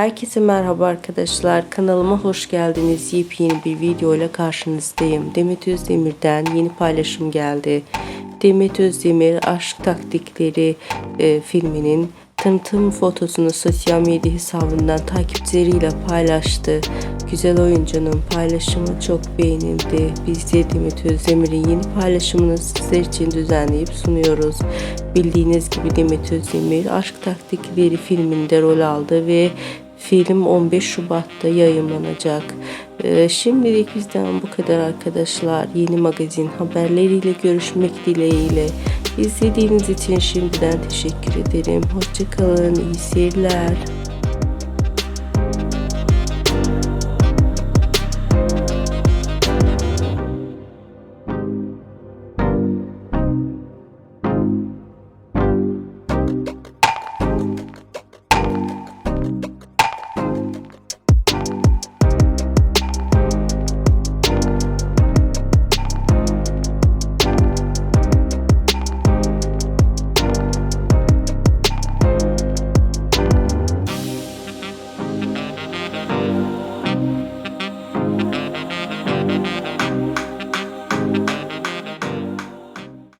Herkese merhaba arkadaşlar. Kanalıma hoş geldiniz. Yepyeni bir video ile karşınızdayım. Demet Özdemir'den yeni paylaşım geldi. Demet Özdemir Aşk Taktikleri e, filminin tanıtım fotosunu sosyal medya hesabından takipçileriyle paylaştı. Güzel oyuncunun paylaşımı çok beğenildi. Biz de Demet Özdemir'in yeni paylaşımını sizler için düzenleyip sunuyoruz. Bildiğiniz gibi Demet Özdemir Aşk Taktikleri filminde rol aldı ve film 15 Şubat'ta yayınlanacak. Ee, şimdilik bizden bu kadar arkadaşlar. Yeni magazin haberleriyle görüşmek dileğiyle. İzlediğiniz için şimdiden teşekkür ederim. Hoşçakalın, iyi seyirler.